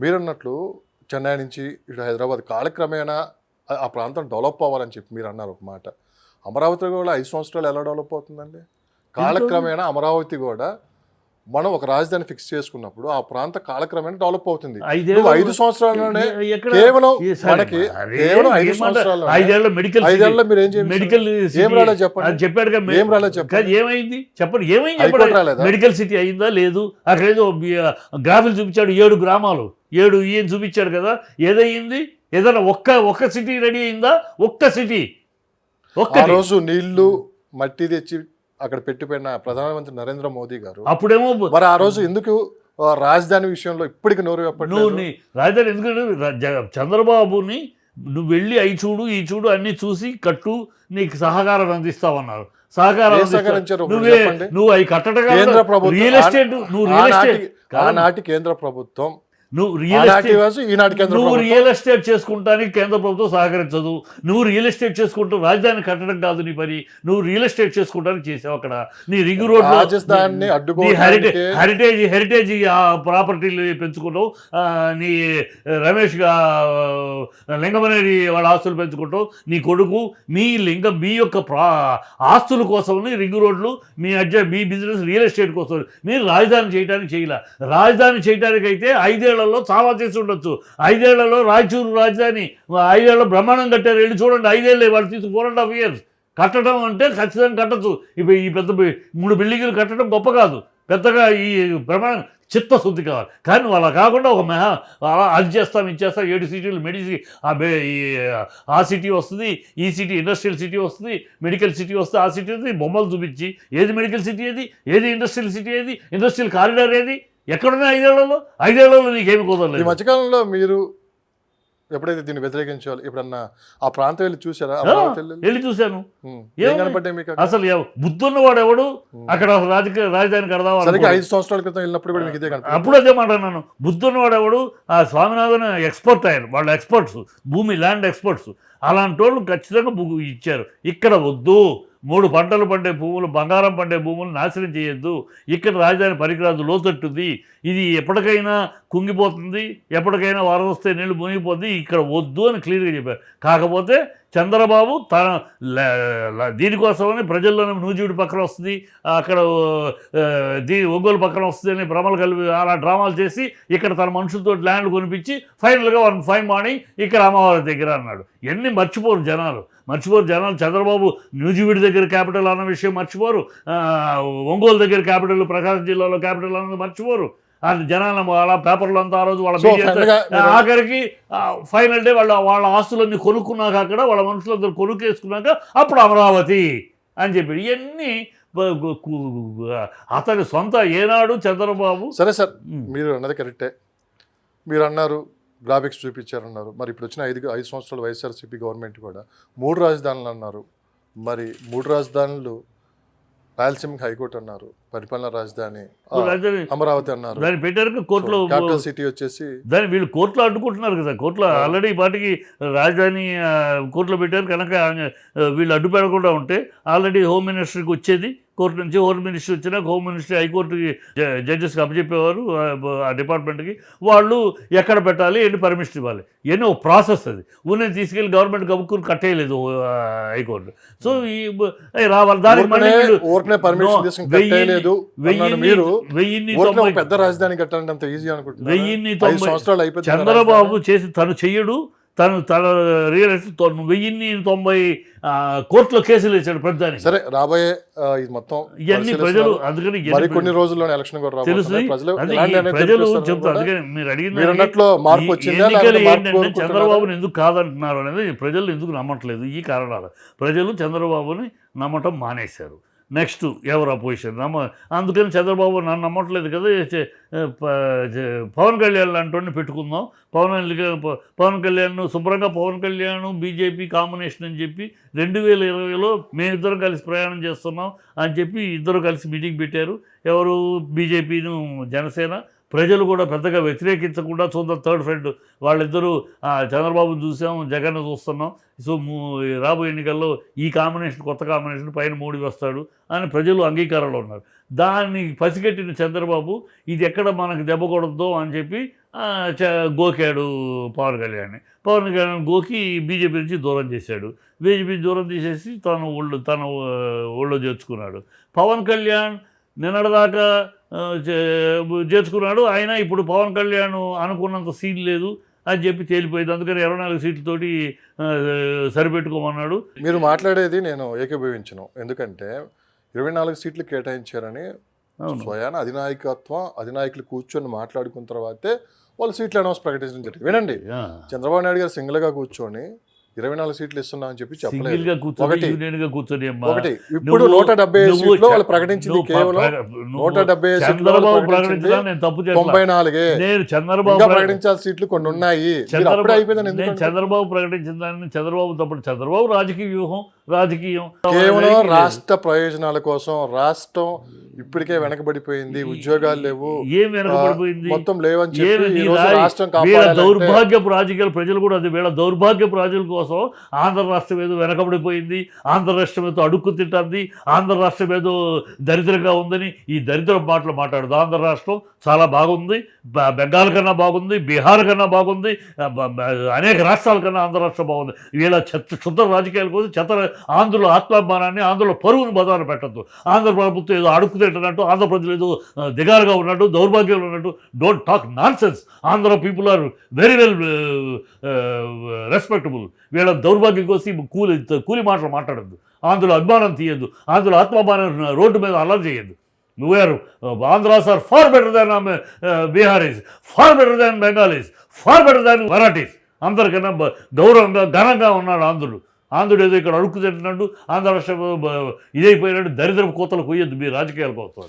మీరన్నట్లు చెన్నై నుంచి ఇటు హైదరాబాద్ కాలక్రమేణా ఆ- ప్రాంతం డెవలప్ అవ్వాలని చెప్పి మీరు అన్నారు ఒక మాట. అమరావతి కూడా ఐదు సంవత్సరాలు ఎలా డెవలప్ అవుతుందండి? కాలక్రమేణా అమరావతి కూడా మనం ఒక రాజధాని ఫిక్స్ చేసుకున్నప్పుడు ఆ ప్రాంత కాలక్రమేణా డెవలప్ అవుతుంది. ఐదు సంవత్సరాల్లోనే కేవలం మనకి ఐదు? సంవత్సరాలు మెడికల్ మీరు ఏం చేయాలి మెడికల్ ఏం రాలేదు చెప్పండి. మె- ఏం రాలేదు చెప్పండి. ఏమైంది? చెప్పండి ఏమైంది చెప్పండి? మెడికల్ సిటీ అయిందా లేదు? అక్కడ ఏదో గ్రాఫులు చూపించాడు ఏడు గ్రామాలు. ఏడు ఈయన చూపించాడు కదా. ఏదయ్యింది ఏదైనా ఒక్క ఒక్క సిటీ రెడీ అయిందా? ఒక్క సిటీ. ఆ ఒక్కటి రోజు నీళ్ళు మట్టి తెచ్చి అక్కడ పెట్టిపోయిన ప్రధానమంత్రి నరేంద్ర మోదీ గారు అప్పుడేమో మరి ఆ రోజు ఎందుకు రాజధాని విషయంలో ఇప్పటికి నోరు నువ్వు నీ రాజధాని ఎందుకంటే చంద్రబాబుని నువ్వు వెళ్ళి అయి చూడు ఈ చూడు అన్ని చూసి కట్టు నీకు సహకారం అందిస్తావన్నారు. సహకారం నువ్వే చెప్పండి. నువ్వు అవి కట్టడం రియల్ ఎస్టేట్ నువ్వు రియల్ ఎస్టేట్. ఆనాటి కేంద్ర ప్రభుత్వం నువ్వు రియల్ ఎస్టేట్ నువ్వు రియల్ ఎస్టేట్ చేసుకుంటానికి కేంద్ర ప్రభుత్వం సహకరించదు. నువ్వు రియల్ ఎస్టేట్ చేసుకుంటూ రాజధాని కట్టడం కాదు నీ పని. నువ్వు రియల్ ఎస్టేట్ చేసుకోవడానికి చేసావు అక్కడ. నీ రింగ్ రోడ్ హెరిటేజ్ హెరిటేజ్ ప్రాపర్టీలు పెంచుకుంటావు నీ రమేష్గా లింగమనేని వాళ్ళ ఆస్తులు పెంచుకుంటావు నీ కొడుకు మీ లింగం మీ యొక్క ప్రా ఆస్తుల కోసం రింగ్ రోడ్లు మీ అడ్జ మీ బిజినెస్ రియల్ ఎస్టేట్ కోసం. మీరు రాజధాని చేయడానికి చేయలే. రాజధాని చేయడానికి అయితే ఐదేళ్ళలో చాలా చేసి ఉండొచ్చు. ఐదేళ్ళలో రాయచూరు రాజధాని ఐదేళ్ళ బ్రహ్మాండం కట్టారు. వెళ్ళి చూడండి ఐదేళ్ళే వాళ్ళు తీసుకు ఫోర్ అండ్ హాఫ్ ఇయర్స్ కట్టడం అంటే ఖచ్చితంగా కట్టచ్చు. ఇప్పుడు ఈ పెద్ద మూడు బిల్డింగ్లు కట్టడం గొప్ప కాదు. పెద్దగా ఈ ప్రమాణం చిత్తశుద్ధి కావాలి. కానీ వాళ్ళ కాకుండా ఒక మెహా అలా అది చేస్తాం ఇది చేస్తాం ఏడు సిటీలు మెడిసి ఈ ఆ సిటీ వస్తుంది ఈ సిటీ ఇండస్ట్రియల్ సిటీ వస్తుంది మెడికల్ సిటీ వస్తుంది ఆ సిటీ వస్తుంది బొమ్మలు చూపించి ఏది మెడికల్ సిటీ ఏది ఏది ఇండస్ట్రియల్ సిటీ ఏది ఇండస్ట్రియల్ కారిడార్ ఏది ఎక్కడున్నా ఐదేళ్ళలో? ఐదేళ్ళలో నీకేమి ఈ కుదరలేదు మధ్యకాలంలో మీరు ఎప్పుడైతే దీన్ని వ్యతిరేకించాలి ఎప్పుడన్నా ఆ ప్రాంతం వెళ్ళి చూసారా వెళ్ళి చూశాను? అసలు ఎవ- బుద్ధున్నవాడు ఎవడు. అక్కడ రాజకీయ రాజధాని కడదాం. ఐదు సంవత్సరాల క్రితం వెళ్ళినప్పుడు కూడా మీకు ఇదే అప్పుడు అదే మాట అన్నాను. బుద్ధున్నవాడు ఎవడు? ఆ స్వామినాథన్ ఎక్స్పర్ట్ అయ్యారు వాళ్ళు ఎక్స్పర్ట్స్. భూమి ల్యాండ్ ఎక్స్పర్ట్స్. అలాంటి వాళ్ళు ఖచ్చితంగా ఇచ్చారు. ఇక్కడ వద్దు. మూడు పంటలు పండే భూములు బంగారం పండే భూములు నాశనం చేయొద్దు. ఇక్కడ రాజధాని పరికరాదు లోతట్టుంది ఇది ఎప్పటికైనా కుంగిపోతుంది ఎప్పటికైనా వరద వస్తే నీళ్ళు మునిగిపోతుంది ఇక్కడ వద్దు అని క్లియర్గా చెప్పారు. కాకపోతే చంద్రబాబు తన దీనికోసమని ప్రజల్లోనే నూజివీడు పక్కన వస్తుంది అక్కడ దీ ఒంగోలు పక్కన వస్తుంది అని భ్రమలు కలిపి అలా డ్రామాలు చేసి ఇక్కడ తన మనుషులతో ల్యాండ్ కొనిపించి ఫైనల్గా వన్ ఫైవ్ మార్నింగ్ ఇక్కడ అమ్మవారి దగ్గర అన్నాడు. ఎన్ని మర్చిపోరు జనాలు. మర్చిపోరు జనాలు. చంద్రబాబు న్యూజివీడ్ దగ్గర క్యాపిటల్ అన్న విషయం మర్చిపోరు. ఒంగోలు దగ్గర క్యాపిటల్ ప్రకాశం జిల్లాలో క్యాపిటల్ అన్నది మర్చిపోరు. జనాలు అలా పేపర్లు అంతా ఆ రోజు వాళ్ళ ఆఖరికి ఫైనల్ డే వాళ్ళ వాళ్ళ ఆస్తులన్నీ కొనుక్కున్నాక అక్కడ వాళ్ళ మనుషులందరూ కొనుక్కేసుకున్నాక అప్పుడు అమరావతి అని చెప్పి ఇవన్నీ అతని సొంత ఏనాడు చంద్రబాబు సరే సార్. మీరు అన్నది కరెక్టే. మీరు అన్నారు గ్రాఫిక్స్ చూపించారన్నారు. మరి ఇప్పుడు వచ్చిన ఐదు ఐదు సంవత్సరాల వైఎస్ఆర్సీపీ గవర్నమెంట్ కూడా మూడు రాజధానులు అన్నారు. మరి మూడు రాజధానులు రాయలసీమకి హైకోర్టు అన్నారు. పరిపాలన రాజధాని అమరావతి అన్నారు. దాన్ని పెట్టారు కోర్టులో సిటీ వచ్చేసి దాన్ని వీళ్ళు కోర్టులో అడ్డుకుంటున్నారు కదా. కోర్టులో ఆల్రెడీ ఈ పాటికి రాజధాని కోర్టులో పెట్టారు. కనుక వీళ్ళు అడ్డు పెట్టకుండా ఉంటే ఆల్రెడీ హోమ్ మినిస్టర్కి వచ్చేది. కోర్టు నుంచి హోమ్ మినిస్టర్ వచ్చినాక హోమ్ మినిస్టర్ హైకోర్టుకి జడ్జెస్కి అప్పచెప్పేవారు ఆ, డిపార్ట్మెంట్కి వాళ్ళు ఎక్కడ పెట్టాలి? ఎన్ని పర్మిషన్ ఇవ్వాలి? ఒక ప్రాసెస్ అది. ఊరిని తీసుకెళ్ళి గవర్నమెంట్ కమ్ముకుని కట్టేయలేదు హైకోర్టు. సో ఈ రావాలి. దానికి మీరు పెద్ద రాజధాని కట్టాలంటే అంత ఈజీ అనుకుంటున్నారు? వెయ్యిన్ని సంవత్సరాలు అయిపోయింది చంద్రబాబు. చేసి తను చెయ్యడు తను తన రియల్ ఎస్టేట్ వెయ్యిన్ని తొంభై కోర్టులో కేసులు వేసాడు ప్రతిదానికి సరే రాబోయే ఇది మొత్తం ఇవన్నీ ప్రజలు. అందుకని కొన్ని రోజుల్లో ఎలక్షన్ కూడా తెలుసు. ప్రజలు చెప్తారు. అందుకని మీరు అడిగిన అన్నట్లు మార్పు వచ్చిందా? చంద్రబాబుని ఎందుకు కాదంటున్నారు అనేది ప్రజలు ఎందుకు నమ్మట్లేదు? ఈ కారణాలు. ప్రజలు చంద్రబాబుని నమ్మటం మానేశారు. నెక్స్ట్ ఎవరు అపోజిషన్ నమ్మ అందుకని చంద్రబాబు నన్ను నమ్మట్లేదు కదా చే- ప- పవన్ కళ్యాణ్ లాంటి పెట్టుకుందాం. పవన్ కళ్యాణ్ పవన్ కళ్యాణ్ శుభ్రంగా పవన్ కళ్యాణ్ బీజేపీ కాంబినేషన్ అని చెప్పి రెండు వేల ఇరవైలో మేమిద్దరం కలిసి ప్రయాణం చేస్తున్నాం అని చెప్పి ఇద్దరు కలిసి మీటింగ్ పెట్టారు. ఎవరు? బీజేపీను జనసేన. ప్రజలు కూడా పెద్దగా వ్యతిరేకించకుండా చూద్దాం. థర్డ్ ఫ్రెండ్ వాళ్ళిద్దరూ చంద్రబాబును చూసాం జగన్ చూస్తున్నాం. సో రాబోయే ఎన్నికల్లో ఈ కాంబినేషన్ కొత్త కాంబినేషన్ పైన మోడీ వస్తాడు అని ప్రజలు అంగీకారంలో ఉన్నారు. దాన్ని పసిగట్టిన చంద్రబాబు ఇది ఎక్కడ మనకు దెబ్బ కొడద్దో అని చెప్పి చ- గోకాడు పవన్ కళ్యాణ్ పవన్ కళ్యాణ్ గోకి బీజేపీ నుంచి దూరం చేశాడు. బీజేపీ దూరం తీసేసి తను ఒళ్ళు తన ఆ, ఒళ్ళో చేర్చుకున్నాడు పవన్ కళ్యాణ్ నిన్నటిదాకా చేర్చుకున్నాడు ఆయన ఇప్పుడు పవన్ కళ్యాణ్ అనుకున్నంత సీన్ లేదు అని చెప్పి తేలిపోయింది. అందుకని ఇరవై నాలుగు సీట్లతోటి సరిపెట్టుకోమన్నాడు. మీరు మాట్లాడేది నేను ఏకీభవించను. ఎందుకంటే ఇరవై నాలుగు సీట్లు కేటాయించారని స్వయాన అధినాయకత్వం అధినాయకులు కూర్చొని మాట్లాడుకున్న తర్వాతే వాళ్ళు సీట్లు అనౌన్స్ ప్రకటించడం జరిగింది. వినండి. చంద్రబాబు నాయుడు గారు సింగిల్గా కూర్చొని ఇరవై నాలుగు సీట్లు ఇస్తున్నా అని చెప్పి చెప్పలేదు. కూర్చొని ఒకటి. ఇప్పుడు నూట డెబ్బై సీట్లు వాళ్ళు ప్రకటించింది కేవలం నూట డెబ్బై. తొంభై నాలుగే. నేను చంద్రబాబు ప్రకటించాల్సిన సీట్లు కొన్ని ఉన్నాయి. చంద్రబాబు ప్రకటించిన దాన్ని చంద్రబాబు తప్పుడు. చంద్రబాబు రాజకీయ వ్యూహం రాజకీయం. కేవలం. రాష్ట్ర ప్రయోజనాల కోసం రాష్ట్రం ఇప్పటికే వెనకబడిపోయింది ఉద్యోగాలు లేవు. ఏం వెనకబడిపోయింది? మొత్తం లేవని చెప్పి రాష్ట్రం వీళ్ళ దౌర్భాగ్యపు రాజకీయాలు ప్రజలు కూడా అది వీళ్ళ దౌర్భాగ్యపు రాజుల కోసం ఆంధ్ర రాష్ట్రం ఏదో వెనకబడిపోయింది ఆంధ్ర రాష్ట్రం ఏదో అడుక్కు తింటుంది ఆంధ్ర రాష్ట్రం ఏదో దరిద్రంగా ఉందని ఈ దరిద్ర మాటలు మాట్లాడదు. ఆంధ్ర రాష్ట్రం చాలా బాగుంది బెంగాల్ కన్నా బాగుంది బీహార్ కన్నా బాగుంది అనేక రాష్ట్రాల కన్నా ఆంధ్ర రాష్ట్రం బాగుంది. వీళ్ళ చెత్త క్షుద్ర రాజకీయాల కోసం చెత్త ఆంధ్రుల ఆత్మాభిమానాన్ని ఆంధ్రుల పరువును బదాన పెట్టద్దు. ఆంధ్ర ప్రభుత్వం ఏదో అడుక్కు తింటున్నట్టు ఆంధ్ర ప్రజలు ఏదో దిగాలుగా ఉన్నట్టు దౌర్భాగ్యంలో ఉన్నట్టు don't talk nonsense Andhra people are very well respectable వీళ్ళ దౌర్భాగ్యం కోసం కూలి కూలి మాటలు మాట్లాడద్దు. ఆంధ్రుల అభిమానం తీయద్దు. ఆంధ్రుల ఆత్మాభిమానం రోడ్డు మీద అల్లరి చేయొద్దు. Where Andhras are far better than Biharis far better than Bengalis far better than Marathis అందరికన్నా గౌరవంగా ఘనంగా ఉన్నాడు ఆంధ్రుడు. ఆంధ్రుడు ఏదో ఇక్కడ అడుక్కు తింటున్నాడు ఆంధ్ర రాష్ట్ర బ- ఇదైపోయినట్టు దరిద్రపు కోతలు కొయ్యొద్దు మీ రాజకీయాలకు కోసం.